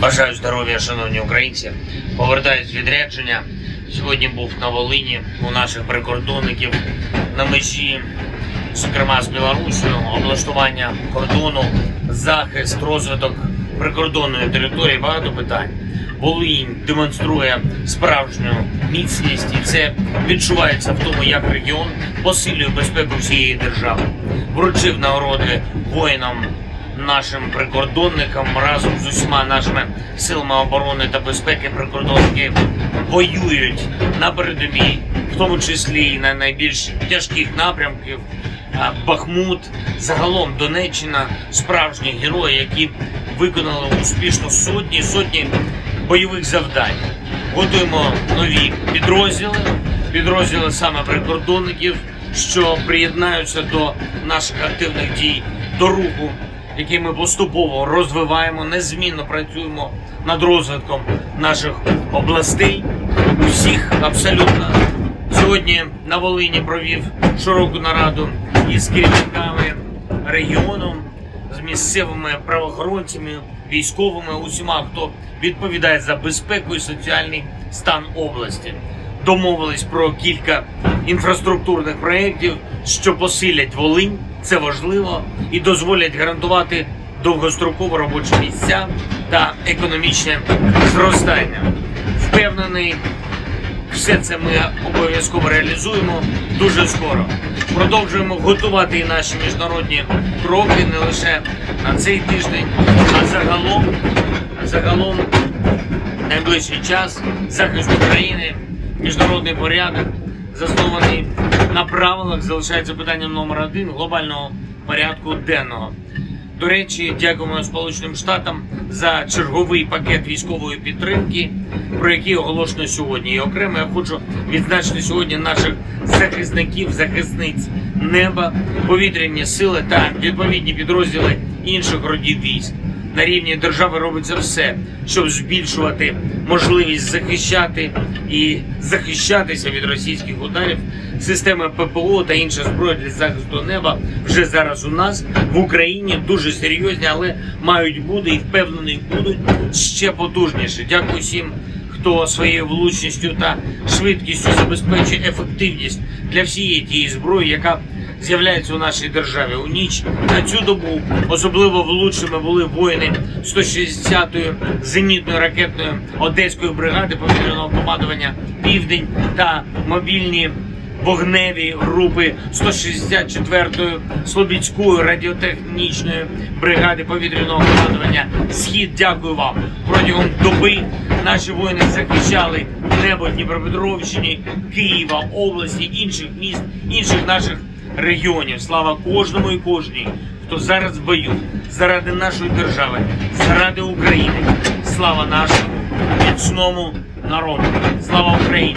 Бажаю здоров'я, шановні українці. Повертаюсь з відрядження. Сьогодні був на Волині у наших прикордонників на межі, зокрема з Білорусію, облаштування кордону, захист, розвиток прикордонної території. Багато питань. Волинь демонструє справжню міцність, і це відчувається в тому, як регіон посилює безпеку всієї держави. Вручив нагороди воїнам нашим прикордонникам разом з усіма нашими силами оборони та безпеки прикордонники воюють на передовій, в тому числі і на найбільш тяжких напрямків. Бахмут, загалом Донеччина, справжні герої, які виконали успішно сотні сотні бойових завдань. Готуємо нові підрозділи, підрозділи саме прикордонників, що приєднаються до наших активних дій, до руху, який ми поступово розвиваємо, незмінно працюємо над розвитком наших областей, усіх абсолютно. Сьогодні на Волині провів широку нараду із керівниками регіону, з місцевими правоохоронцями, військовими, усіма, хто відповідає за безпеку і соціальний стан області. Домовились про кілька інфраструктурних проєктів, що посилять Волинь. Це важливо і дозволять гарантувати довгострокові робочі місця та економічне зростання. Впевнений, все це ми обов'язково реалізуємо дуже скоро. Продовжуємо готувати і наші міжнародні кроки не лише на цей тиждень, а загалом, а загалом найближчий час захист України, міжнародний порядок, заснований на правилах, залишається питанням номер один глобального порядку денного. До речі, дякуємо Сполученим Штатам за черговий пакет військової підтримки, про який оголошено сьогодні. І окремо я хочу відзначити сьогодні наших захисників, захисниць неба, повітряні сили та відповідні підрозділи інших родів військ. На рівні держави робиться все, щоб збільшувати можливість захищати і захищатися від російських ударів. Системи ППО та інша зброя для захисту неба вже зараз у нас в Україні дуже серйозні, але мають бути і впевнений будуть ще потужніше. Дякую всім, хто своєю влучністю та швидкістю забезпечує ефективність для всієї тієї зброї, яка з'являється у нашій державі у ніч. На цю добу особливо влучними були воїни 160-ї зенітної ракетної одеської бригади повітряного командування Південь та мобільні вогневі групи 164-ї Слобідської радіотехнічної бригади повітряного командування Схід. Дякую вам протягом доби. Наші воїни захищали небо Дніпропетровщини, Києва, області, інших міст, інших наших регіонів. Слава кожному і кожній, хто зараз в бою заради нашої держави, заради України. Слава нашому міцному народу. Слава Україні!